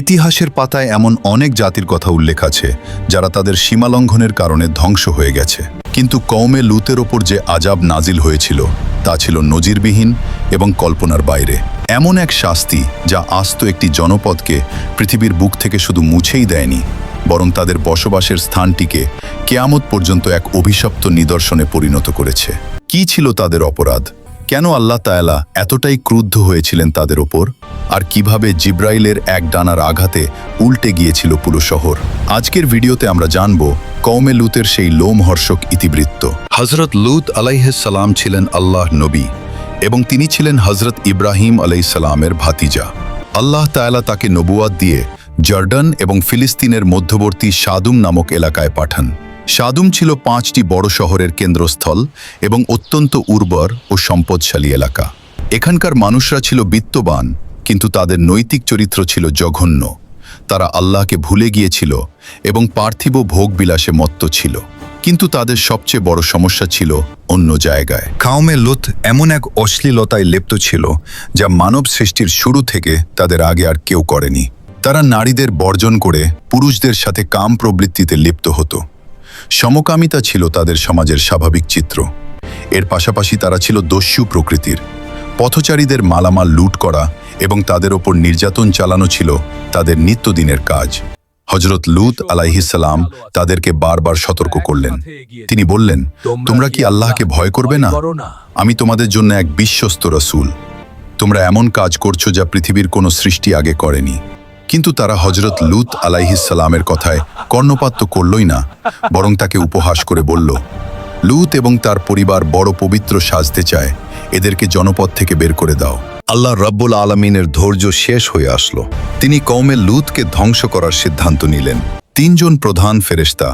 ইতিহাসের পাতায় এমন অনেক জাতির কথা উল্লেখ আছে, যারা তাদের সীমালঙ্ঘনের কারণে ধ্বংস হয়ে গেছে। কিন্তু কৌমে লুতের ওপর যে আজাব নাজিল হয়েছিল, তা ছিল নজিরবিহীন এবং কল্পনার বাইরে। এমন এক শাস্তি যা আস্ত একটি জনপদকে পৃথিবীর বুক থেকে শুধু মুছেই দেয়নি, বরং তাদের বসবাসের স্থানটিকে কেয়ামত পর্যন্ত এক অভিশপ্ত নিদর্শনে পরিণত করেছে। কি ছিল তাদের অপরাধ? কেন আল্লাহ তায়ালা এতটাই ক্রুদ্ধ হয়েছিলেন তাদের ওপর? আর কীভাবে জিব্রাইলের এক ডানার আঘাতে উল্টে গিয়েছিল পুরো শহর? আজকের ভিডিওতে আমরা জানব কৌমে লুতের সেই লোমহর্ষক ইতিবৃত্ত। হজরত লুত আলাইসালাম ছিলেন আল্লাহ নবী এবং তিনি ছিলেন হজরত ইব্রাহিম আলাইসালামের ভাতিজা। আল্লাহ তায়ালা তাকে নবুয়াদ দিয়ে জর্ডান এবং ফিলিস্তিনের মধ্যবর্তী সাদুম নামক এলাকায় পাঠান। সাদুম ছিল পাঁচটি বড় শহরের কেন্দ্রস্থল এবং অত্যন্ত উর্বর ও সম্পদশালী এলাকা। এখানকার মানুষরা ছিল বিত্তবান, কিন্তু তাদের নৈতিক চরিত্র ছিল জঘন্য। তারা আল্লাহকে ভুলে গিয়েছিল এবং পার্থিব ভোগবিলাসে মত্ত ছিল। কিন্তু তাদের সবচেয়ে বড় সমস্যা ছিল অন্য জায়গায়। খাওমে লুত এমন এক অশ্লীলতায় লিপ্ত ছিল, যা মানব সৃষ্টির শুরু থেকে তাদের আগে আর কেউ করেনি। তারা নারীদের বর্জন করে পুরুষদের সাথে কাম প্রবৃত্তিতে লিপ্ত হতো। সমকামিতা ছিল তাদের সমাজের স্বাভাবিক চিত্র। এর পাশাপাশি তারা ছিল দস্যু প্রকৃতির। পথচারীদের মালামাল লুট করা এবং তাদের ওপর নির্যাতন চালানো ছিল তাদের নিত্যদিনের কাজ। হজরত লুত আলাইহিসাল্লাম তাদেরকে বারবার সতর্ক করলেন। তিনি বললেন, তোমরা কি আল্লাহকে ভয় করবে না? আমি তোমাদের জন্য এক বিশ্বস্ত রসুল। তোমরা এমন কাজ করছ যা পৃথিবীর কোনো সৃষ্টি আগে করেনি। কিন্তু তারা হজরত লুত আলাইহিসালামের কথায় কর্ণপাত তো করলই না, বরং তাকে উপহাস করে বলল, লুত এবং তার পরিবার বড় পবিত্র সাজতে চায়, এদেরকে জনপদ থেকে বের করে দাও। আল্লাহ রব্বুল আলমিনের ধৈর্য শেষ হয়ে আসলো। তিনি কৌমে লুতকে ধ্বংস করার সিদ্ধান্ত নিলেন। তিনজন প্রধান ফেরেশতা,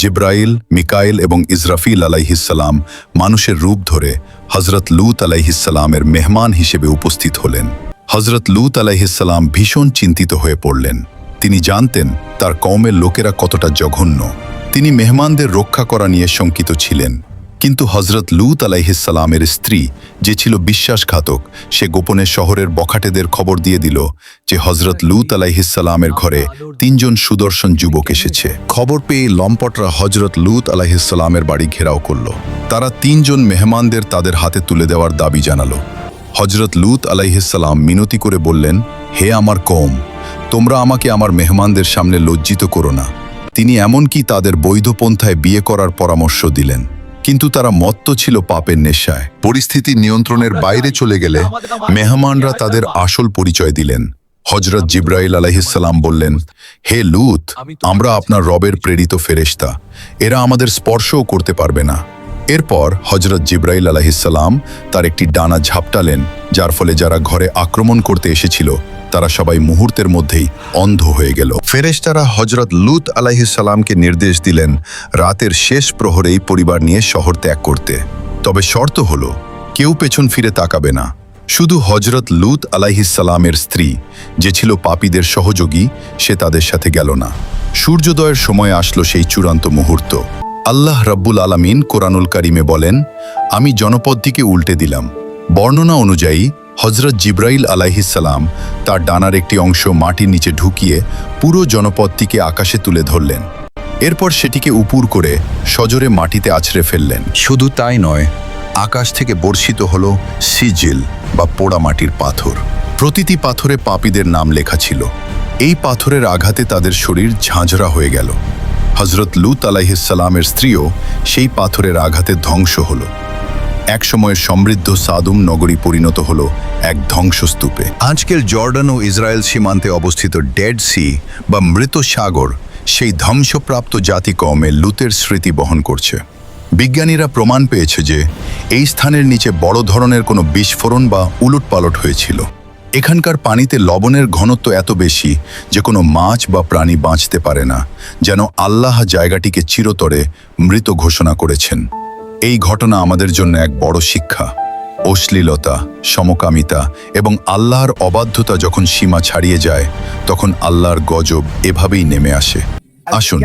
জিব্রাইল, মিকাইল এবং ইসরাফিল আলাইহিসাল্লাম মানুষের রূপ ধরে হজরত লুত আলাইহিসাল্লামের মেহমান হিসেবে উপস্থিত হলেন। হজরত লুত আলাইহিসাল্লাম ভীষণ চিন্তিত হয়ে পড়লেন। তিনি জানতেন তার কওমের লোকেরা কতটা জঘন্য। তিনি মেহমানদের রক্ষা করা নিয়ে শঙ্কিত ছিলেন। কিন্তু হজরত লুত আলাইহিসাল্লামের স্ত্রী, যে ছিল বিশ্বাসঘাতক, সে গোপনে শহরের বখাটেদের খবর দিয়ে দিল যে হজরত লুত আলাইহিসাল্লামের ঘরে তিনজন সুদর্শন যুবক এসেছে। খবর পেয়ে লম্পটরা হজরত লুত আলাইহিসাল্লামের বাড়ি ঘেরাও করল। তারা তিনজন মেহমানদের তাদের হাতে তুলে দেওয়ার দাবি জানালো। হজরত লুত আলাইহিসাল্লাম মিনতি করে বললেন, হে আমার কম তোমরা আমাকে আমার মেহমানদের সামনে লজ্জিত করো না। তিনি এমনকি তাদের বৈধ পন্থায় বিয়ে করার পরামর্শ দিলেন, কিন্তু তারা মত্ত ছিল পাপের নেশায়। পরিস্থিতি নিয়ন্ত্রণের বাইরে চলে গেলে মেহমানরা তাদের আসল পরিচয় দিলেন। হজরত জিব্রাইল আলাইহিসাল্লাম বললেন, হে লুত, আমরা আপনার রবের প্রেরিত ফেরেশতা। এরা আমাদের স্পর্শও করতে পারবে না। এরপর হজরত জিব্রাইল আলাহিসাল্লাম তার একটি ডানা ঝাপটালেন, যার ফলে যারা ঘরে আক্রমণ করতে এসেছিল, তারা সবাই মুহূর্তের মধ্যেই অন্ধ হয়ে গেল। ফেরেশতারা হজরত লুত আলাইহিসাল্লামকে নির্দেশ দিলেন রাতের শেষ প্রহরেই পরিবার নিয়ে শহর ত্যাগ করতে। তবে শর্ত হলো, কেউ পেছন ফিরে তাকাবে না। শুধু হজরত লুত আলাইহিসাল্লামের স্ত্রী, যে ছিল পাপীদের সহযোগী, সে তাদের সাথে গেল না। সূর্যোদয়ের সময় আসলো সেই চূড়ান্ত মুহূর্ত। আল্লাহ রব্বুল আলামিন কোরআনুল কারিমে বলেন, আমি জনপদটিকে উল্টে দিলাম। বর্ণনা অনুযায়ী হজরত জিব্রাইল আলাইহিসাল্লাম তার ডানার একটি অংশ মাটির নিচে ঢুকিয়ে পুরো জনপদটিকে আকাশে তুলে ধরলেন। এরপর সেটিকে উপুর করে সজোরে মাটিতে আছড়ে ফেললেন। শুধু তাই নয়, আকাশ থেকে বর্ষিত হল সিজিল বা পোড়া মাটির পাথর। প্রতিটি পাথরে পাপীদের নাম লেখা ছিল। এই পাথরের আঘাতে তাদের শরীর ঝাঁঝরা হয়ে গেল। হজরত লুত আলাইহিসাল্লামের স্ত্রীও সেই পাথরের আঘাতে ধ্বংস হল। একসময়ের সমৃদ্ধ সাদুম নগরী পরিণত হল এক ধ্বংসস্তূপে। আজকের জর্ডান ও ইসরায়েল সীমান্তে অবস্থিত ডেড সি বা মৃত সাগর সেই ধ্বংসপ্রাপ্ত জাতি কমে লুতের স্মৃতি বহন করছে। বিজ্ঞানীরা প্রমাণ পেয়েছে যে এই স্থানের নিচে বড় ধরনের কোনো বিস্ফোরণ বা উলটপালট হয়েছিল। এখানকার পানিতে লবণের ঘনত্ব এত বেশি যে কোনো মাছ বা প্রাণী বাঁচতে পারে না, যেন আল্লাহ জায়গাটিকে চিরতরে মৃত ঘোষণা করেছেন। এই ঘটনা আমাদের জন্য এক বড় শিক্ষা। অশ্লীলতা, সমকামিতা এবং আল্লাহর অবাধ্যতা যখন সীমা ছাড়িয়ে যায়, তখন আল্লাহর গজব এভাবেই নেমে আসে। আসুন,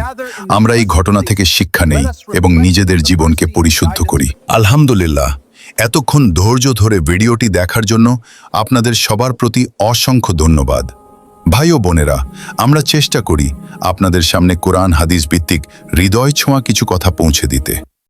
আমরা এই ঘটনা থেকে শিক্ষা নেই এবং নিজেদের জীবনকে পরিশুদ্ধ করি। আলহামদুলিল্লাহ এতক্ষণ ধৈর্য ধরে ভিডিওটি দেখার জন্য আপনাদের সবার প্রতি অসংখ্য ধন্যবাদ। ভাই ও বোনেরা, আমরা চেষ্টা করি আপনাদের সামনে কোরআন হাদিস ভিত্তিক হৃদয় ছোঁয়া কিছু কথা পৌঁছে দিতে।